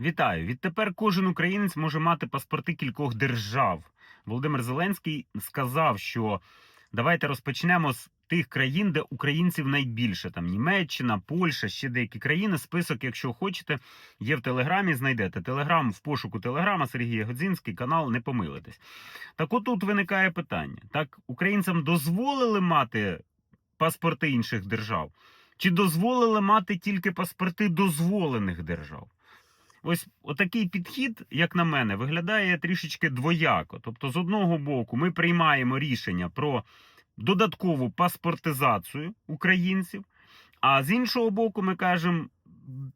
Вітаю! Відтепер кожен українець може мати паспорти кількох держав. Володимир Зеленський сказав, що давайте розпочнемо з тих країн, де українців найбільше. Там Німеччина, Польща, ще деякі країни. Список, якщо хочете, є в Телеграмі. Знайдете Телеграм в пошуку Телеграма Сергія Годзінський канал. Не помилитесь. Так тут виникає питання: так українцям дозволили мати паспорти інших держав? Чи дозволили мати тільки паспорти дозволених держав? Ось отакий підхід, як на мене, виглядає трішечки двояко. Тобто, з одного боку, ми приймаємо рішення про додаткову паспортизацію українців, а з іншого боку, ми кажемо,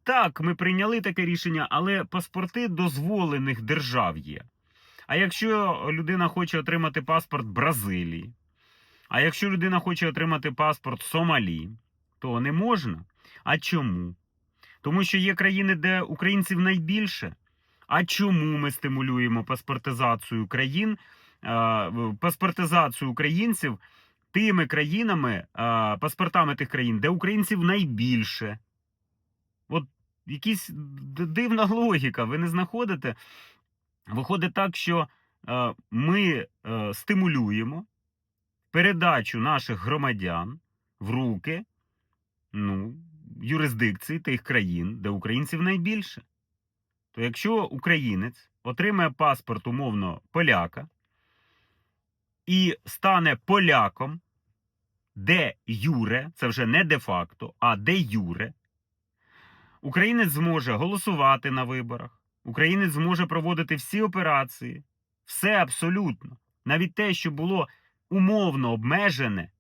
так, ми прийняли таке рішення, але паспорти дозволених держав є. А якщо людина хоче отримати паспорт Бразилії, а якщо людина хоче отримати паспорт Сомалі, то не можна. А чому? Тому що є країни, де українців найбільше. А чому ми стимулюємо паспортизацію країн, е, паспортизацію українців тими країнами, е, паспортами тих країн, де українців найбільше? От якась дивна логіка, ви не знаходите? Виходить так, що е, ми стимулюємо передачу наших громадян в руки ну, юрисдикції тих країн, де українців найбільше. То якщо українець отримає паспорт умовно поляка і стане поляком, де юре, це вже не де-факто, а де юре, українець зможе голосувати на виборах, українець зможе проводити всі операції, все абсолютно. Навіть те, що було умовно обмежене,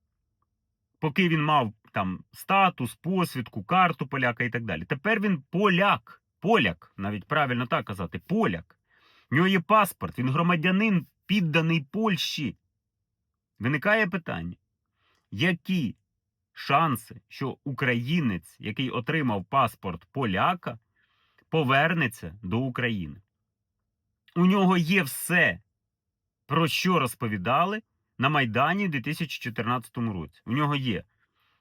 поки він мав там статус, посвідку, карту поляка і так далі. Тепер він поляк. Поляк, навіть правильно так казати, поляк. В нього є паспорт, він громадянин, підданий Польщі. Виникає питання, які шанси, що українець, який отримав паспорт поляка, повернеться до України? У нього є все, про що розповідали на Майдані в 2014 році. У нього є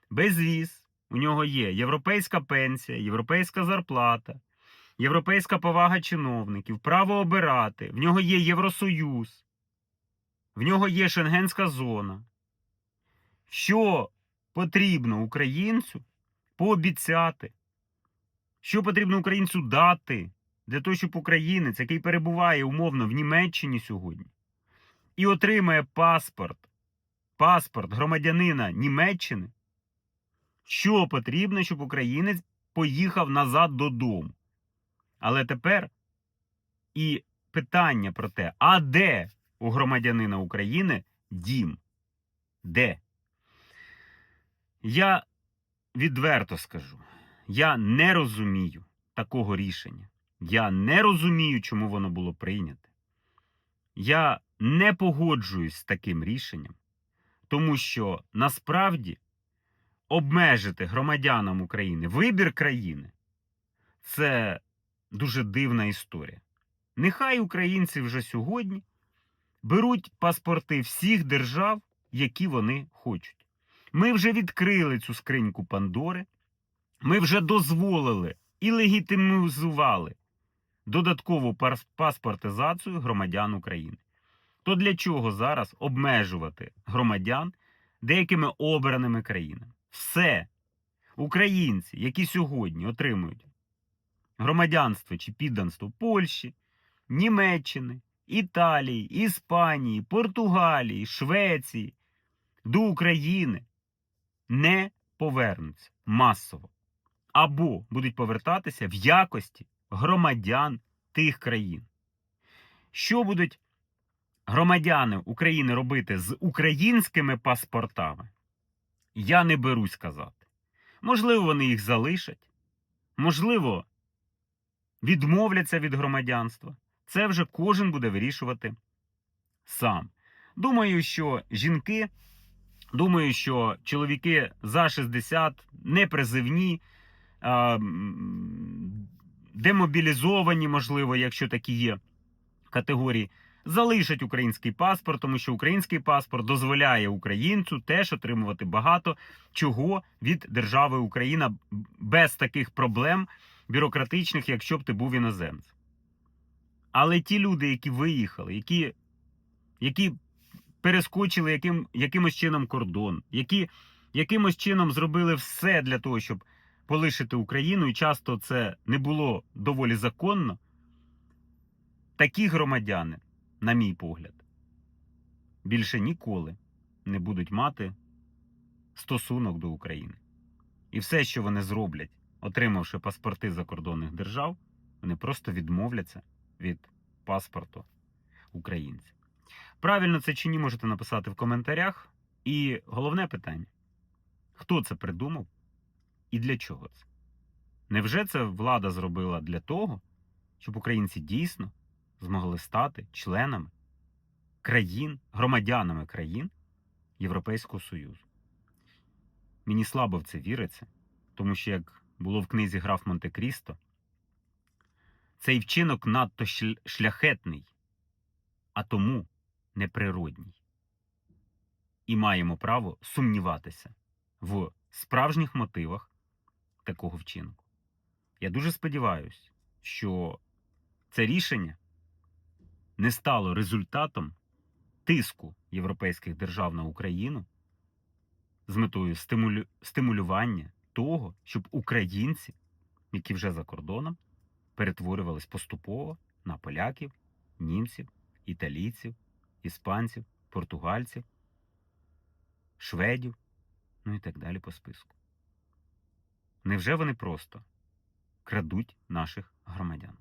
безвіз, у нього є європейська пенсія, європейська зарплата, європейська повага чиновників, право обирати, в нього є Євросоюз, в нього є Шенгенська зона. Що потрібно українцю пообіцяти? Що потрібно українцю дати для того, щоб українець, який перебуває умовно в Німеччині сьогодні, і отримає паспорт, паспорт громадянина Німеччини, що потрібно, щоб українець поїхав назад додому. Але тепер і питання про те, а де у громадянина України дім? Де? Я відверто скажу, я не розумію такого рішення. Я не розумію, чому воно було прийняте. Я не погоджуюсь з таким рішенням, тому що насправді обмежити громадянам України вибір країни це дуже дивна історія. Нехай українці вже сьогодні беруть паспорти всіх держав, які вони хочуть. Ми вже відкрили цю скриньку Пандори, ми вже дозволили і легітимізували додаткову паспортизацію громадян України. То для чого зараз обмежувати громадян деякими обраними країнами? Все українці, які сьогодні отримують громадянство чи підданство Польщі, Німеччини, Італії, Іспанії, Португалії, Швеції до України не повернуться масово або будуть повертатися в якості громадян тих країн. Що будуть громадяни України робити з українськими паспортами? Я не берусь сказати. Можливо, вони їх залишать, можливо, відмовляться від громадянства. Це вже кожен буде вирішувати сам. Думаю, що жінки, думаю, що чоловіки за 60 непризивні, демобілізовані, можливо, якщо такі є категорії, залишать український паспорт, тому що український паспорт дозволяє українцю теж отримувати багато чого від держави Україна без таких проблем бюрократичних, якщо б ти був іноземцем. Але ті люди, які виїхали, які, які перескочили яким, якимось чином кордон, які якимось чином зробили все для того, щоб полишити Україну, і часто це не було доволі законно, такі громадяни, на мій погляд, більше ніколи не будуть мати стосунок до України. І все, що вони зроблять, отримавши паспорти закордонних держав, вони просто відмовляться від паспорту українця. Правильно це чи ні, можете написати в коментарях. І головне питання: хто це придумав і для чого це? Невже це влада зробила для того, щоб українці дійсно змогли стати членами країн, громадянами країн Європейського Союзу? Мені слабо в це віриться, тому що, як було в книзі Граф Монте-Крісто, цей вчинок надто шляхетний, а тому неприродній. І маємо право сумніватися в справжніх мотивах такого вчинку. Я дуже сподіваюся, що це рішення не стало результатом тиску європейських держав на Україну з метою стимулю... стимулювання того, щоб українці, які вже за кордоном, перетворювались поступово на поляків, німців, італійців, іспанців, португальців, шведів, ну і так далі по списку. Невже вони просто крадуть наших громадян?